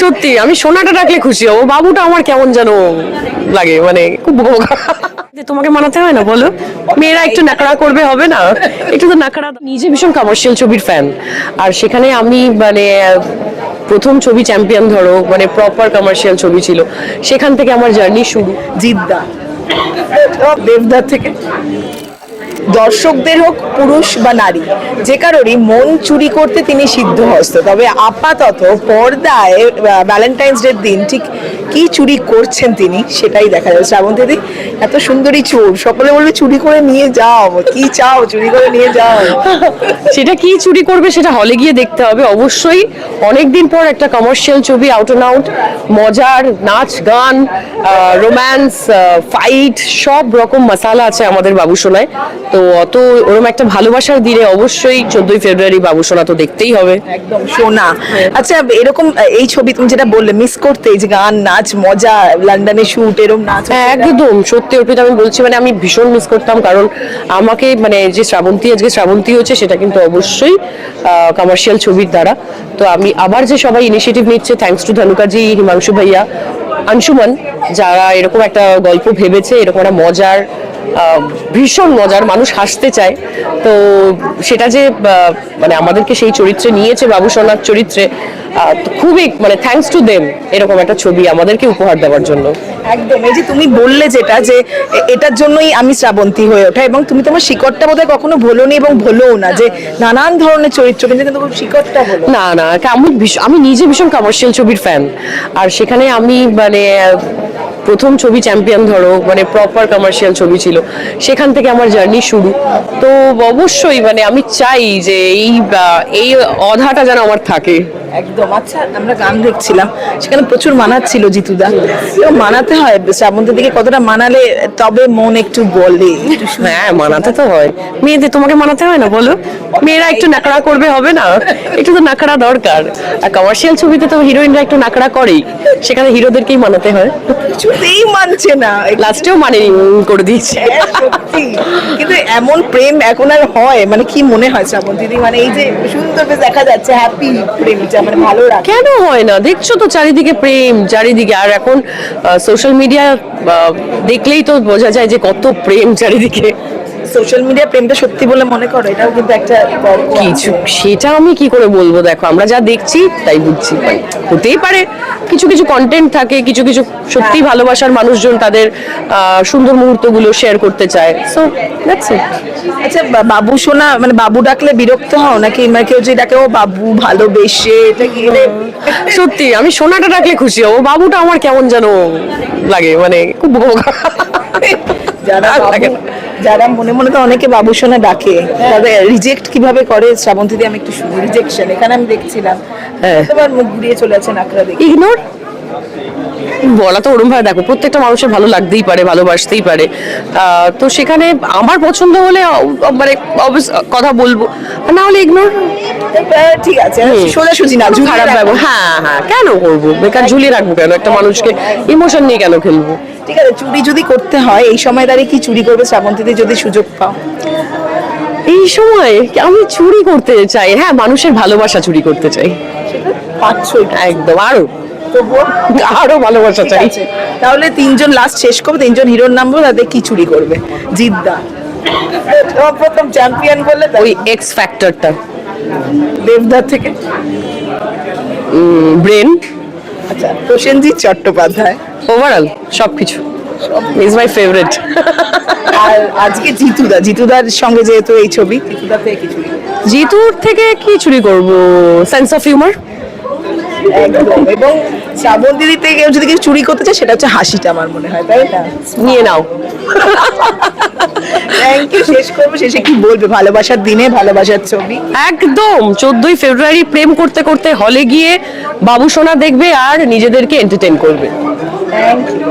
সত্যি, আমি সোনাটা ডাকলে খুশি হব, বাবুটা আমার কেমন যেন লাগে মানে খুব বোকা। তোমাকে মানাতে হয় না, বলো? মেয়েরা একটু নাকড়া করবে, হবে না? একটু তো নাকড়া নিজে ভীষণ কমার্শিয়াল ছবির ফ্যান আর সেখানে আমি মানে প্রথম ছবি চ্যাম্পিয়ন ধরো মানে প্রপার কমার্শিয়াল ছবি ছিল। সেখান থেকে আমার জার্নি শুরু। জিদ্দা। দেবদার থেকে। দর্শকদের হোক, পুরুষ বা নারী, যে কারোরই মন চুরি করতে তিনি সিদ্ধ হস্ত। তবে আপাতত পর্দায় ভ্যালেন্টাইন্স ডের দিন, ঠিক কি চুরি করছেন তিনি সেটাই দেখা যাচ্ছে। শ্রাবন্তী দিদি, এত সুন্দরী চোর সকলে বলবে চুরি করে নিয়ে যাও, কি চাও, চুরি করে নিয়ে যাও। সেটা কি চুরি করবে সেটা হলে গিয়ে দেখতে হবে। অবশ্যই অনেক দিন পর একটা কমার্শিয়াল ছবি আউট অ্যান্ড আউট মজার নাচ, গান রোম্যান্স ফাইট সব রকম মশালা আছে আমাদের বাবুসোনায়। তো অত ওরকম একটা ভালোবাসার দিনে অবশ্যই চোদ্দই ফেব্রুয়ারি বাবুসোনা তো দেখতেই হবে। একদম সোনা। আচ্ছা এরকম এই ছবি তুমি যেটা বললে মিস করতে এই যে গান নাচ মজা লন্ডনে শুট এরকম নাচ হ্যাঁ একদম সত্যি অর্পিত আমি বলছি মানে আমি ভীষণ মিস করতাম কারণ আমাকে মানে যে শ্রাবন্তী আজকে শ্রাবন্তী হচ্ছে সেটা কিন্তু অবশ্যই কমার্শিয়াল ছবির দ্বারা। তো আমি আবার যে সবাই ইনিশিয়েটিভ নিচ্ছে থ্যাঙ্কস টু ধনুকাজি হিমাংশু ভাইয়া আংশুমান যারা এরকম একটা গল্প ভেবেছে এরকম একটা মজার ভীষণ মজার মানুষ হাসতে চায়। তো সেটা যে মানে আমাদেরকে সেই চরিত্রে নিয়েছে বাবুসোনার চরিত্রে খুবই মানে থ্যাঙ্কস টু দেম এরকম একটা ছবি আমাদেরকে উপহার দেওয়ার জন্য। একদম এই যে তুমি বললে যেটা যে এটার জন্যই আমি শ্রাবন্তী হয়ে ওঠা এবং তুমি তোমার শিকড়টা বোধহয় কখনো ভোলোনি এবং ভোলোও না যে নানান ধরনের চরিত্র কিন্তু খুব শিকড়টা বলো না না আমি আমি নিজে ভীষণ কমার্শিয়াল ছবির ফ্যান আর সেখানে আমি মানে প্রথম ছবি চ্যাম্পিয়ন ধরো মানে প্রপার কমার্শিয়াল ছবি ছিল। সেখান থেকে আমার জার্নি শুরু। তো অবশ্যই মানে আমি চাই যে এই এই অধাটা যেন আমার থাকে। একদম। আচ্ছা আমরা গান দেখছিলাম। সেখানে প্রচুর মানাচ্ছিল জিতুদা। এবং মানাতে হয় শ্রাবন্তীর দিকে কতটা মানালে তবে মন একটু বলে হ্যাঁ মানাতে তো হয়। মেয়েদের তোমাকে মানাতে হয় না বলো? মেয়েরা একটু নাকড়া করবে হবে না? একটু তো নাকড়া দরকার। আর কমার্শিয়াল ছবিতে তো হিরোইনরা একটু নাকড়া করেই। সেখানে হিরোদেরকেই মানাতে হয়। কিছুতেই মানছে না। লাস্টেও মানে করে দিয়েছে। হ্যাঁ, কিন্তু এমন প্রেম এখন আর হয় মানে কি মনে হয় শ্রাবন্তী দিদি? মানে এই যে সুন্দর দেখা যাচ্ছে হ্যাপি প্রেমটা। মানে ভালো রাখে। কেন হয় না? দেখছ তো চারিদিকে প্রেম, চারিদিকে আর এখন সোশ্যাল মিডিয়া দেখলেই তো বোঝা যায় যে কত প্রেম চারিদিকে। সোশ্যাল মিডিয়া প্রেমটা সত্যি বলে মনে করো এটাও কিন্তু একটা কিছু সেটা আমি কি করে বলব? দেখো আমরা যা দেখছি তাই বুঝছি। হতেই পারে কিছু কিছু কন্টেন্ট থাকে কিছু কিছু সত্যি ভালোবাসার মানুষজন তাদের সুন্দর মুহূর্তগুলো শেয়ার করতে চায়। সো দ্যাটস ইট আচ্ছা বাবু শোনা মানে বাবু ডাকলে বিরক্ত হও নাকি? মানে কেউ যদি ডাকে ও বাবু ভালোবেসে এটা কি মানে সত্যি আমি সোনাটা ডাকলে খুশি হব। বাবুটা আমার কেমন যেন লাগে মানে খুব বোকা। যারা মনে মনে তো অনেকে বাবু সোনা ডাকে তাদের রিজেক্ট কীভাবে করে শ্রাবন্তী দিয়ে আমি একটু শুনি। রিজেকশন এখানে আমি দেখছিলাম। হ্যাঁ। তোমার মুখ ঘুরিয়ে চলে যাচ্ছে নাকরা দেখি। ইগনোর বলা তো ওরম ভাবে দেখো প্রত্যেকটা মানুষের ভালো লাগতেই পারে ভালোবাসতেই পারে। তো সেখানে আমার পছন্দ হলে মানে কথা বলব। না হলে ইগনোর ঠিক আছে সোজাসুজি না খারাপ হ্যাঁ হ্যাঁ কেন করব? বেকার ঝুলিয়ে রাখব কেন? একটা মানুষকে ইমোশন নিয়ে কেন খেলব? ঠিক আছে চুরি যদি করতে হয় এই সময় দাঁড়িয়ে কি চুরি করবে শ্রাবন্তীতে যদি সুযোগ পাও? এই সময় আমি চুরি করতে চাই? হ্যাঁ মানুষের ভালোবাসা চুরি করতে চাই। পাচ্ছই একদম আরও। আরও ভালোবাসা চাই। তাহলে তিনজন লাস্ট শেষ করবে তিনজন হিরোর নাম বলে তাদের কি চুরি করবে? জিদ্দা। প্রথম চ্যাম্পিয়ন বললে ওই এক্স ফ্যাক্টরটা দেবদার থেকে। ব্রেন আচ্ছা প্রসেনজিৎ চট্টোপাধ্যায়। ওভারঅল সবকিছু। ইজ মাই ফেভারিট আর আজকে জিতুদা জিতুদার সঙ্গে যেহেতু এই ছবি জিতুদা থেকে কি চুরি জিতুর থেকে কি চুরি করব? সেন্স অফ হিউমার একদম। এবং শ্রাবন্তী দিদি কেউ যদি কিছু চুরি করতে চায় সেটা হচ্ছে হাসিটা আমার মনে হয় তাই না? নিয়ে নাও। থ্যাংক ইউ শেষ করব শেষে কি বলবে? ভালোবাসার দিনে ভালোবাসার ছবি। একদম। চোদ্দই ফেব্রুয়ারি প্রেম করতে করতে হলে গিয়ে বাবু সোনা দেখবে আর নিজেদেরকে এন্টারটেন করবে। Thank you